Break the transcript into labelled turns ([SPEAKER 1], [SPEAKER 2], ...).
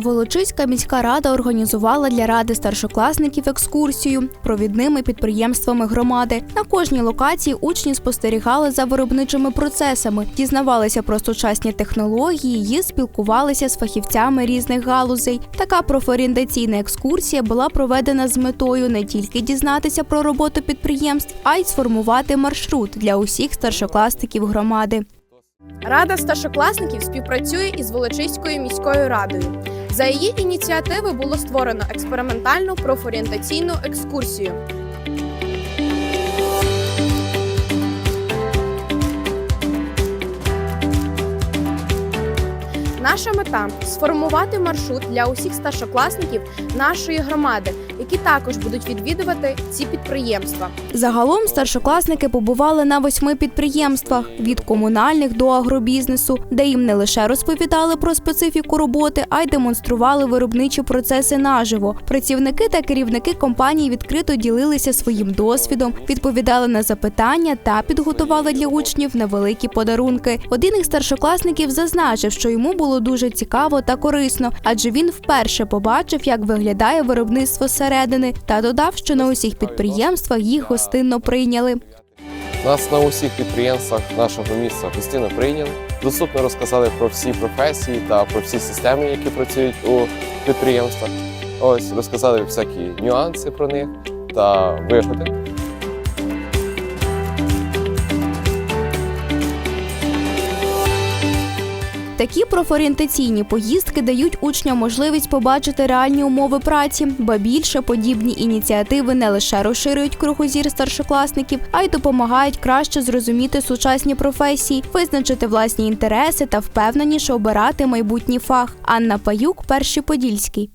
[SPEAKER 1] Волочиська міська рада організувала для ради старшокласників екскурсію провідними підприємствами громади. На кожній локації учні спостерігали за виробничими процесами, дізнавалися про сучасні технології і спілкувалися з фахівцями різних галузей. Така профорієнтаційна екскурсія була проведена з метою не тільки дізнатися про роботу підприємств, а й сформувати маршрут для усіх старшокласників громади.
[SPEAKER 2] Рада старшокласників співпрацює із Волочиською міською радою. За її ініціативи було створено експериментальну профорієнтаційну екскурсію. Наша мета сформувати маршрут для усіх старшокласників нашої громади, які також будуть відвідувати ці підприємства.
[SPEAKER 1] Загалом старшокласники побували на восьми підприємствах від комунальних до агробізнесу, де їм не лише розповідали про специфіку роботи, а й демонстрували виробничі процеси наживо. Працівники та керівники компанії відкрито ділилися своїм досвідом, відповідали на запитання та підготували для учнів невеликі подарунки. Один із старшокласників зазначив, що йому було дуже цікаво та корисно, адже він вперше побачив, як виглядає виробництво зсередини, та додав, що на усіх підприємствах їх гостинно прийняли.
[SPEAKER 3] Нас на усіх підприємствах нашого міста гостинно прийняли. Доступно розказали про всі професії та про всі системи, які працюють у підприємствах. Ось розказали всякі нюанси про них та вигоди.
[SPEAKER 1] Такі профорієнтаційні поїздки дають учням можливість побачити реальні умови праці, ба більше подібні ініціативи не лише розширюють кругозір старшокласників, а й допомагають краще зрозуміти сучасні професії, визначити власні інтереси та впевненіше обирати майбутній фах. Анна Паюк, перший подільський.